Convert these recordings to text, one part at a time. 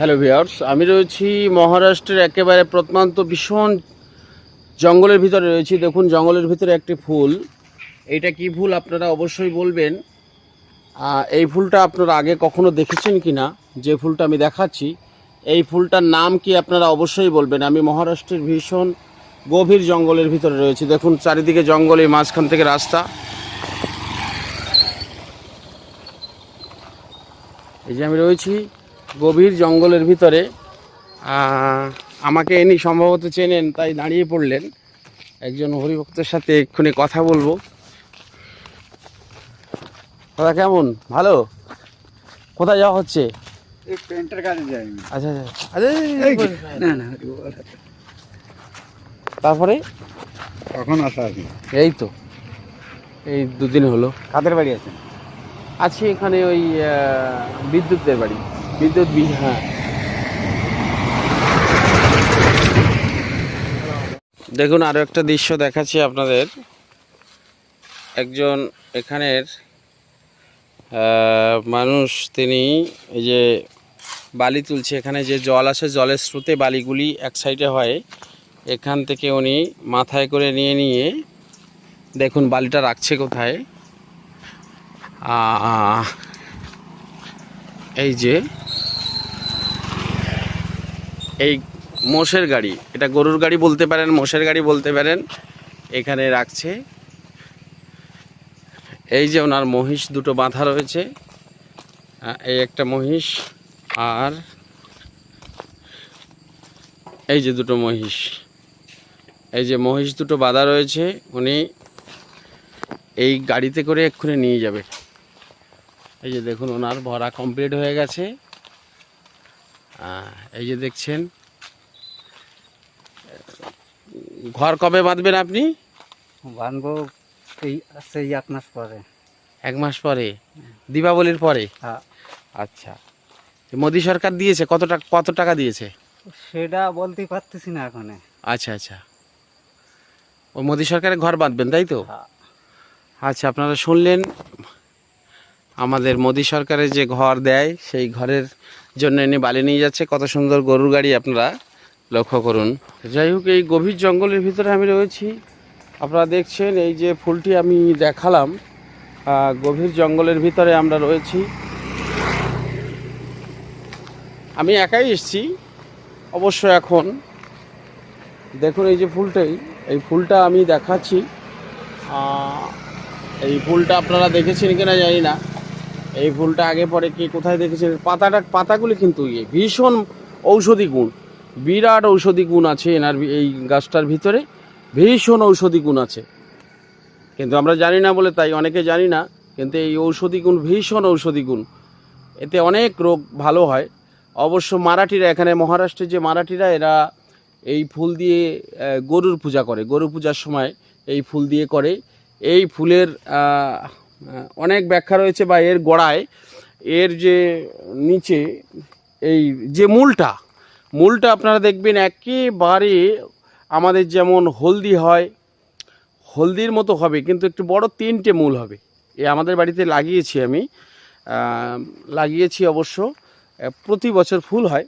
Hello viewers আমি রয়েছি মহারাষ্ট্রের একেবারে প্রত্যন্ত ভীষণ জঙ্গলের ভিতরে রয়েছি। দেখুন, জঙ্গলের ভিতরে একটি ফুল। এইটা কি ফুল আপনারা অবশ্যই বলবেন। এই ফুলটা আপনারা আগে কখনো দেখেছেন কি না যে ফুলটা আমি দেখাচ্ছি, এই ফুলটার নাম কি আপনারা অবশ্যই বলবেন। আমি মহারাষ্ট্রের ভীষণ গভীর জঙ্গলের ভিতরে রয়েছি। দেখুন, চারিদিকে জঙ্গল, এই মাঝখান থেকে রাস্তা। এই যে আমি রয়েছি গভীর জঙ্গলের ভিতরে আমাকে এনি সম্ভবত চেনেন তাই দাঁড়িয়ে পড়লেন। একজন হরিভক্তের সাথে এক্ষুনি কথা বলব। দাদা কেমন? ভালো? কোথায় যাওয়া হচ্ছে? এই কাজে যাই আচ্ছা আচ্ছা আরে না না তারপরে? কখন আসা আপনি এই তো। এই দুদিন হলো। কাদের বাড়ি আছেন আছি এখানে ওই বিদ্যুতের বাড়ি। বিদ্যুৎ বি হ্যাঁ। দেখুন আরও একটা দৃশ্য দেখাচ্ছি আপনাদের। একজন এখানের মানুষ, তিনি এই যে বালি তুলছে। এখানে যে জল আসে, জলের স্রোতে বালিগুলি এক সাইডে হয়। এখান থেকে উনি মাথায় করে নিয়ে নিয়ে, দেখুন, বালিটা রাখছে কোথায়? এই যে এই মোষের গাড়ি, এটা গরুর গাড়ি বলতে পারেন, মোষের গাড়ি বলতে পারেন, এখানে রাখছে। এই যে ওনার মহিষ দুটো বাঁধা রয়েছে এই একটা মহিষ আর এই যে দুটো মহিষ। এই যে মহিষ দুটো বাঁধা রয়েছে, উনি এই গাড়িতে করে এক্ষুনি নিয়ে যাবে। এই যে দেখুন, ওনার ভরা কমপ্লিট হয়ে গেছে। এই যে দেখছেন ঘর কবে বাঁধবেন আপনি? বানবো এই সেই এক মাস পরে। এক মাস পরে? দীপাবলির পরে? হ্যাঁ। আচ্ছা। মোদী সরকার দিয়েছে কত টাকা কত টাকা দিয়েছে? সেটা বলতে পারতেছি না এখন। আচ্ছা আচ্ছা। ও মোদী সরকারের ঘর বাঁধবেন তাই তো? হ্যাঁ। আচ্ছা আপনারা শুনলেন আমাদের মোদী সরকারের যে ঘর দেয়, সেই ঘরের জন্য এনে বালি নিয়ে যাচ্ছে। কত সুন্দর গরুর গাড়ি আপনারা লক্ষ্য করুন। যাই হোক, এই গভীর জঙ্গলের ভিতরে আমি রয়েছি। আপনারা দেখছেন, এই যে ফুলটি আমি দেখালাম গভীর জঙ্গলের ভিতরে আমরা রয়েছি। আমি একাই এসছি, অবশ্য এখন। দেখুন এই যে ফুলটাই, এই ফুলটা আমি দেখাচ্ছি। এই ফুলটা আপনারা দেখেছেন কিনা জানি না। এই ফুলটা আগে পরে কে কোথায় দেখেছেন পাতাটা পাতাগুলি কিন্তু ইয়ে ভীষণ ঔষধি গুণ। বিরাট ঔষধি গুণ আছে এনার এই গাছটার ভিতরে। ভীষণ ঔষধি গুণ আছে। কিন্তু আমরা জানি না বলে তাই অনেকে জানি না, কিন্তু এই ঔষধি গুণ, ভীষণ ঔষধি গুণ। এতে অনেক রোগ ভালো হয়। অবশ্য মারাঠিরা এখানে, মহারাষ্ট্রের যে মারাঠিরা, এরা এই ফুল দিয়ে গরুর পূজা করে। গরু পূজার সময় এই ফুল দিয়ে করে। এই ফুলের অনেক ব্যাখ্যা রয়েছে বা এর গোড়ায়, এর যে নিচে এই যে মূলটা মূলটা আপনারা দেখবেন একেবারে আমাদের যেমন হলদি হয়, হলদির মতো হবে, কিন্তু একটু বড় তিনটে মূল হবে। এ আমাদের বাড়িতে লাগিয়েছি আমি লাগিয়েছি অবশ্য প্রতি বছর ফুল হয়।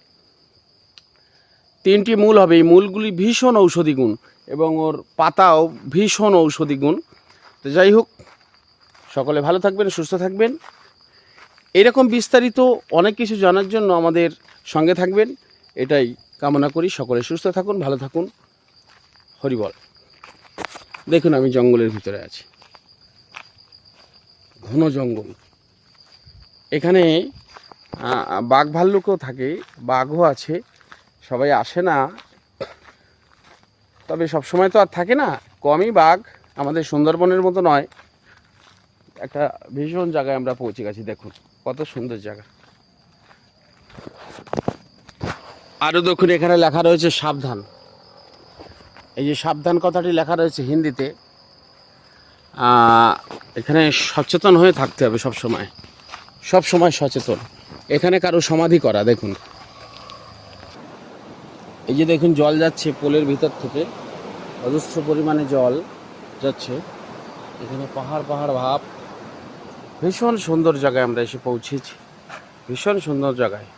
তিনটি মূল হবে, এই মূলগুলি ভীষণ ঔষধি গুণ এবং ওর পাতাও ভীষণ ঔষধি গুণ। তো যাই হোক সকলে ভালো থাকবেন, সুস্থ থাকবেন। এরকম বিস্তারিত অনেক কিছু জানার জন্য আমাদের সঙ্গে থাকবেন। এটাই কামনা করি, সকলে সুস্থ থাকুন, ভালো থাকুন। হরিবল দেখুন আমি জঙ্গলের ভিতরে আছি। ঘন জঙ্গল। এখানে বাঘ ভাল্লুকও থাকে, বাঘও আছে। সবাই আসে না। তবে সব সময় তো আর থাকে না। কমই বাঘ আমাদের সুন্দরবনের মতো নয়। একটা ভীষণ জায়গায় আমরা পৌঁছে গেছি, দেখুন, কত সুন্দর জায়গা। আরও দেখুন, এখানে লেখা রয়েছে সাবধান। এই যে সাবধান কথাটি লেখা রয়েছে হিন্দিতে এখানে সচেতন হয়ে থাকতে হবে সব সময় সব সময় সচেতন। এখানে কারও সমাধি করা, দেখুন। এই যে দেখুন, জল যাচ্ছে পোলের ভিতর থেকে। অজস্র পরিমাণে জল যাচ্ছে। এখানে পাহাড় পাহাড় ভাব। ভীষণ সুন্দর জায়গায় আমরা এসে পৌঁছেছি। ভীষণ সুন্দর জায়গায়।